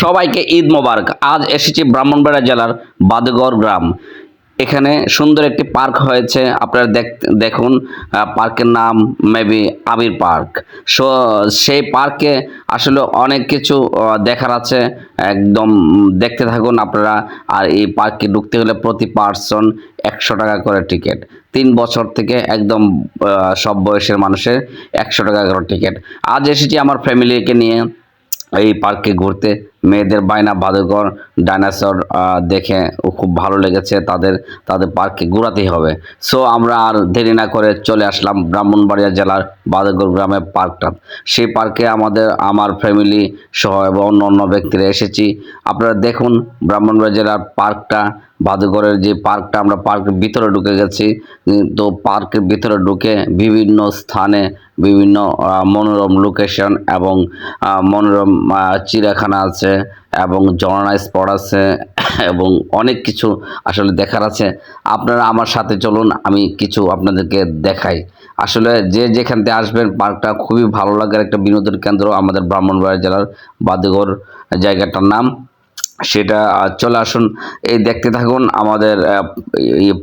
সবাইকে ঈদ মোবারক। আজ এসেছি ব্রাহ্মণবাড়িয়া জেলার বাদগড় গ্রাম। এখানে সুন্দর একটি পার্ক হয়েছে, আপনারা দেখ- দেখুন পার্কের নাম মেবি আবির পার্ক। সো, সেই পার্কে আসলে অনেক কিছু দেখার আছে, একদম দেখতে থাকুন আপনারা, আর এই পার্কে ঢুকতে হলে প্রতি পার্সন একশো টাকা করে টিকিট তিন বছর থেকে একদম সব বয়সের মানুষের একশো টাকা করে টিকিট আজ এসেছি আমার ফ্যামিলিকে নিয়ে এই পার্কে ঘুরতে। মেয়েদের বায়না বাদুকর ডাইনাসর দেখে খুব ভালো লেগেছে। তাদের তাদের পার্কে ঘোরাতেই হবে। সো, আমরা আর দেরি না করে চলে আসলাম ব্রাহ্মণবাড়িয়া জেলার বাদুকর গ্রামের পার্কটা। সেই পার্কে আমাদের, আমার ফ্যামিলি সহ এবং অন্য অন্য ব্যক্তিরা এসেছি। আপনারা দেখুন ব্রাহ্মণবাড়িয়া জেলার পার্কটা বাদুঘরের যে পার্কটা আমরা পার্কের ভিতরে ঢুকে গেছি তো পার্কের ভিতরে ঢুকে বিভিন্ন স্থানে বিভিন্ন মনোরম লোকেশন এবং মনোরম চিড়িয়াখানা আছে এবং ঝর্ণা স্পট আছে এবং অনেক কিছু আসলে দেখার আছে। আপনারা আমার সাথে চলুন, আমি কিছু আপনাদেরকে দেখাই। আসলে যে যেখান থেকে আসবেন, পার্কটা খুবই ভালো লাগার একটা বিনোদন কেন্দ্র আমাদের ব্রাহ্মণবাড়িয়া জেলার বাদুঘর জায়গাটার নাম। সেটা চলে আসুন। এই দেখতে থাকুন আমাদের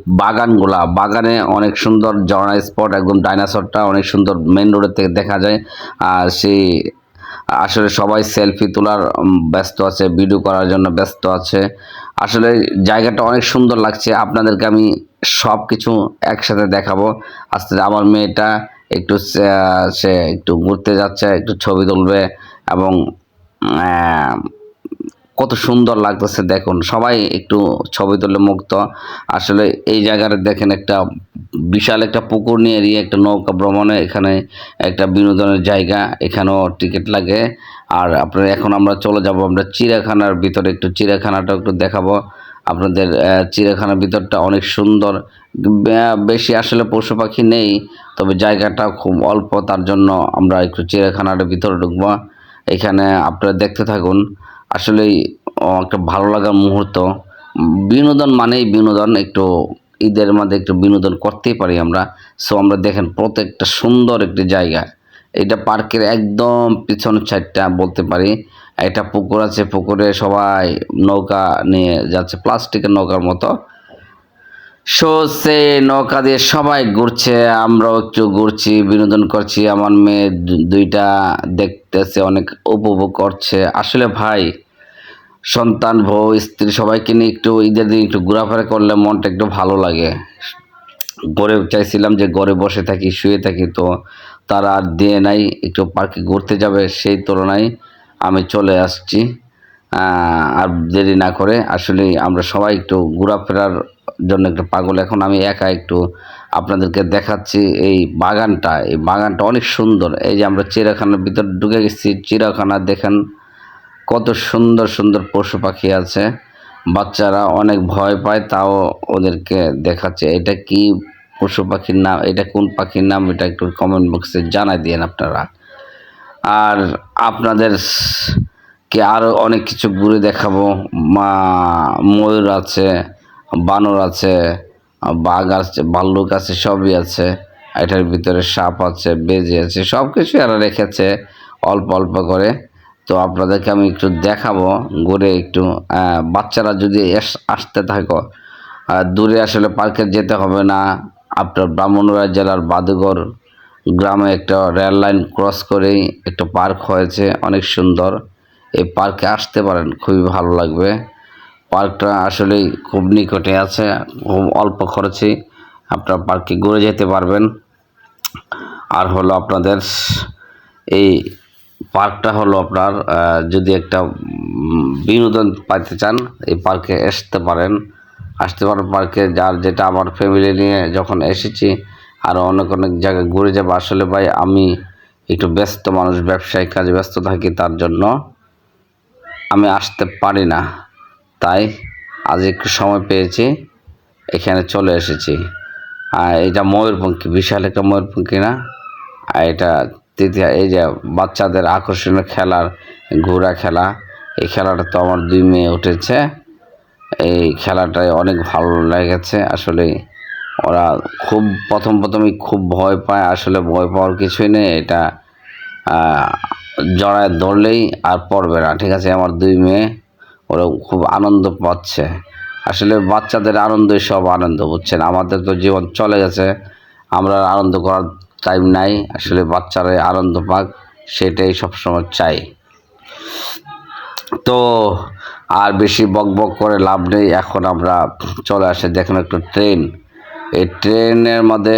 বাগানগুলা। বাগানে অনেক সুন্দর ঝর্ণা স্পট একদম ডাইনোসরটা অনেক সুন্দর মেন রোডের থেকে দেখা যায়। আর সেই, আসলে সবাই সেলফি তোলার ব্যস্ত আছে ভিডিও করার জন্য ব্যস্ত আছে। আসলে জায়গাটা অনেক সুন্দর লাগছে। আপনাদেরকে আমি সব কিছু একসাথে দেখাবো। আস্তে, আমার মেয়েটা একটু সে- একটু ঘুরতে যাচ্ছে, একটু ছবি তুলবে এবং কত সুন্দর লাগতেছে দেখুন। সবাই একটু ছবি তুলে মুক্ত আসলে এই জায়গাটা দেখেন একটা বিশাল একটা পুকুর নিয়ে এরিয়ে, একটা নৌকা ভ্রমণে এখানে একটা বিনোদনের জায়গা, এখানেও টিকিট লাগে। আর আপনার এখন আমরা চলে যাব, আমরা চিড়িয়াখানার ভিতরে একটু চিড়িয়াখানাটা একটু দেখাবো। আপনাদের চিড়িয়াখানার ভিতরটা অনেক সুন্দর। বেশি আসলে পশু পাখি নেই, তবে জায়গাটা খুব অল্প, তার জন্য আমরা একটু চিড়িয়াখানার ভিতরে ঢুকবো। এখানে আপনারা দেখতে থাকুন। আসলেই একটা ভালো লাগার মুহূর্ত। বিনোদন মানেই বিনোদন, একটু ঈদের মধ্যে একটু বিনোদন করতেই পারি আমরা। সো আমরা দেখেন প্রত্যেকটা সুন্দর একটি জায়গা। এটা পার্কের একদম পিছনের সাইডটা বলতে পারি। একটা পুকুর আছে, পুকুরে সবাই নৌকা নিয়ে যাচ্ছে, প্লাস্টিকের নৌকার মতো। সো সে নৌকা দিয়ে সবাই ঘুরছে, আমরাও একটু ঘুরছি, বিনোদন করছি। আমার মেয়ে দুইটা দেখতেছে, অনেক উপভোগ করছে। আসলে ভাই সন্তান, বউ, স্ত্রী, সবাইকে নিয়ে একটু ঈদের দিন একটু ঘোরাফেরা করলে মনটা একটু ভালো লাগে। ঘরে চাইছিলাম যে ঘরে বসে থাকি, শুয়ে থাকি, তো তারা আর দিয়ে নাই, একটু পার্কে ঘুরতে যাবে সেই তুলনায় আমি চলে আসছি। আর দেরি না করে আসলে আমরা সবাই একটু ঘোরাফেরার জন্য একটু পাগল। এখন আমি একা একটু আপনাদেরকে দেখাচ্ছি এই বাগানটা। এই বাগানটা অনেক সুন্দর। এই যে আমরা চিড়িয়াখানার ভিতর ঢুকে গেছি, চিড়িয়াখানা দেখেন। কত সুন্দর সুন্দর পশু পাখি আছে। বাচ্চারা অনেক ভয় পায়, তাও ওদেরকে দেখাচ্ছে। এটা কি পশু পাখির নাম? এটা কোন পাখির নাম? এটা একটু কমেন্ট বক্সে জানাই দিয়েন আপনারা। আর আপনাদের কে আরও অনেক কিছু ঘুরে দেখাবো। মা, ময়ূর আছে, বানর আছে, বাঘ আছে ভাল্লুক আছে, সবই আছে। এটার ভিতরে সাপ আছে, বেজে আছে সব কিছু এরা রেখেছে অল্প অল্প করে। তো আপনাদেরকে আমি একটু দেখাবো, ঘুরে একটু বাচ্চারা যদি আসতে থাকো দূরে আসলে পার্কে যেতে হবে না। আপনার ব্রাহ্মণবাড়িয়া জেলার বাদুগড় গ্রামে একটা রেল লাইন ক্রস করেই একটা পার্ক হয়েছে, অনেক সুন্দর। এই পার্কে আসতে পারেন, খুবই ভালো লাগবে। পার্কটা আসলেই খুব নিকটে আছে, খুব অল্প খরচে আপনার পার্কে ঘুরে যেতে পারবেন। আর হলো আপনাদের এই পার্কটা হলো আপনার যদি একটা বিনোদন পাইতে চান, এই পার্কে আসতে পারেন। আসতে পারেন পার্কে, যার যেটা আমার ফ্যামিলি নিয়ে যখন এসেছি আরও অনেক অনেক জায়গায় ঘুরে যাব। আসলে ভাই, আমি একটু ব্যস্ত মানুষ, ব্যবসায়িক কাজে ব্যস্ত থাকি তার জন্য। আমি আসতে পারি না। তাই আজ একটু সময় পেয়েছি, এখানে চলে এসেছি। আর এটা ময়ূরপঙ্খী বিশাল একটা ময়ূরপঙ্খী না? এটা তৃতীয় এই যে বাচ্চাদের আকর্ষণীয় খেলার ঘোড়া খেলা, এই খেলাটা তো আমার দুই মেয়ে উঠেছে। এই খেলাটায় অনেক ভালো লেগেছে। আসলে ওরা খুব, প্রথম প্রথমই খুব ভয় পায়। আসলে ভয় পাওয়ার কিছুই নেই। এটা জড়ায় ধরলেই আর পড়বে না। ঠিক আছে, আমার দুই মেয়ে, ওরা খুব আনন্দ পাচ্ছে। আসলে বাচ্চাদের আনন্দই সব আনন্দ, বুঝছেন? আমাদের তো জীবন চলে গেছে। আমরা আনন্দ করার টাইম নাই, আসলে বাচ্চারা আনন্দ পাক, সেটাই সবসময় চাই। তো আর বেশি বক বক করে লাভ নেই, এখন আমরা চলে আসে, দেখুন একটু ট্রেন এই ট্রেনের মধ্যে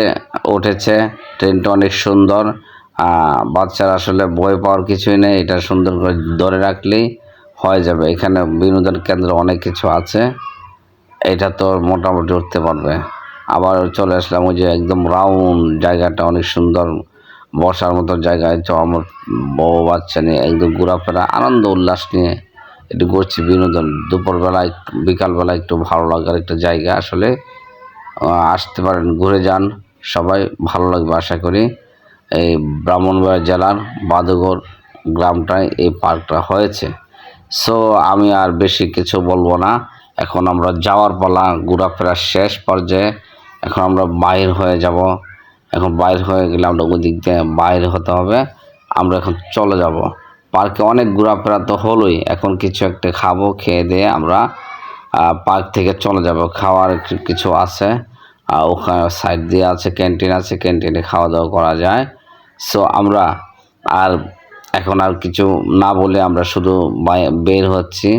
উঠেছে ট্রেনটা অনেক সুন্দর। বাচ্চারা আসলে ভয় পাওয়ার কিছুই নেই, এটা সুন্দর করে ধরে রাখলেই হয়ে যাবে। এখানে বিনোদন কেন্দ্র অনেক কিছু আছে, এটা তো মোটামুটি উঠতে পারবে। আবার চলে আসলাম ওই যে একদম রাউন্ড জায়গাটা, অনেক সুন্দর বসার মতো জায়গায় তো আমার বউ, বাচ্চা নিয়ে একদম ঘোরাফেরা, আনন্দ, উল্লাস নিয়ে একটু করছি বিনোদন। দুপুরবেলায় বিকালবেলা একটু ভালো লাগার একটা জায়গা আসলে আসতে পারেন, ঘুরে যান। সবাই ভালো লাগবে আশা করি। এই ব্রাহ্মণবাড়িয়া জেলার বাদুঘর গ্রামটায় এই পার্কটা হয়েছে। সো আমি আর বেশি কিছু বলব না। এখন আমরা যাওয়ার পালা ঘোরাফেরার শেষ পর্যায়ে এখন আমরা বাইর হয়ে যাব। এখন বাইর হয়ে গেলে আমরা ওই দিক দিয়ে বাইর হতে হবে। আমরা এখন চলে যাব। পার্কে অনেক ঘোরাফেরা তো হলোই। এখন কিছু একটা খাব, খেয়ে দিয়ে আমরা পার্ক থেকে চলে যাব। খাওয়ার কিছু আছে? আর ওখানে সাইড দিয়ে আছে, ক্যান্টিন আছে। ক্যান্টিনে খাওয়া দাওয়া করা যায়। সো আমরা আর এখন আর কিছু না বলে আমরা শুধু বের হচ্ছি।